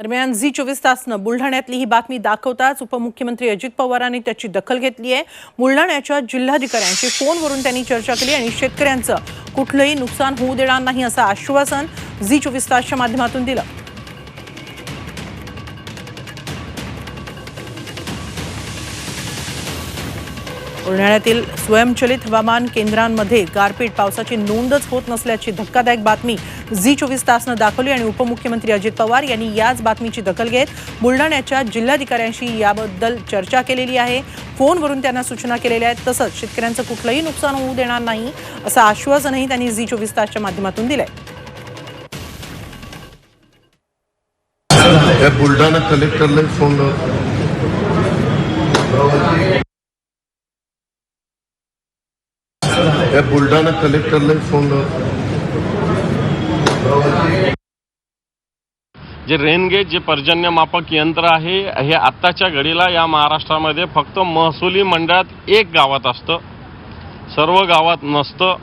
दरम्यान झी चोवीस तासनं बुलढाण्यातली ही बातमी दाखवताच उपमुख्यमंत्री अजित पवारांनी त्याची दखल घेतली आहे. बुलढाण्याच्या जिल्हाधिकाऱ्यांशी फोनवरून त्यांनी चर्चा केली आणि शेतकऱ्यांचं कुठलंही नुकसान होऊ देणार नाही असं आश्वासन झी चोवीस तासच्या माध्यमातून दिलं. उन्हाळ्यातील स्वयंचलित हवामान केंद्रांमध्ये गारपीट पावसाची नोंदच होत नसल्याची धक्कादायक बातमी झी चोवीस तासनं दाखवली आणि उपमुख्यमंत्री अजित पवार यांनी याच बातमीची दखल घेत बुलढाण्याच्या जिल्हाधिकाऱ्यांशी याबद्दल चर्चा केलेली आहे. फोनवरून त्यांना सूचना केलेल्या आहेत. तसंच शेतकऱ्यांचं कुठलंही नुकसान होऊ देणार नाही असं आश्वासनही त्यांनी झी चोवीस तासच्या माध्यमातून दिलंय. बुलढाणा कलेक्टरला फोन या बुलढाणा कलेक्टरला फोन जे रेनगेज जे पर्जन्यमापक यंत्र आहे हे आत्ताच्या घडीला या महाराष्ट्रामध्ये फक्त महसुली मंडळात एक गावात असतं. सर्व गावात नसतं.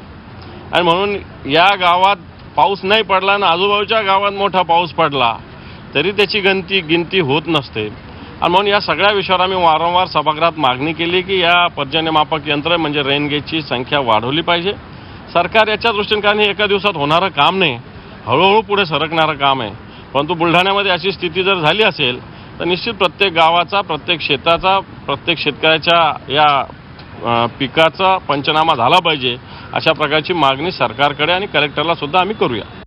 आणि म्हणून या गावात पाऊस नाही पडला आणि आजूबाजूच्या गावात मोठा पाऊस पडला तरी त्याची गणती गिनती होत नसते. आणि म्हणून या सगळ्या विषयावर आम्ही वारंवार सभागृहात मागणी केली की या पर्जन्यमापक यंत्र म्हणजे रेनगेजची संख्या वाढवली पाहिजे. सरकार याच्या दृष्टीने कारण हे एका दिवसात होणारं काम नाही. हळूहळू पुढे सरकणारं काम आहे. परंतु बुलढाण्यामध्ये अशी स्थिती जर झाली असेल तर निश्चित प्रत्येक गावाचा प्रत्येक शेताचा प्रत्येक शेतकऱ्याच्या या पिकाचा पंचनामा झाला पाहिजे अशा प्रकारची मागणी सरकारकडे आणि कलेक्टरला सुद्धा आम्ही करूया.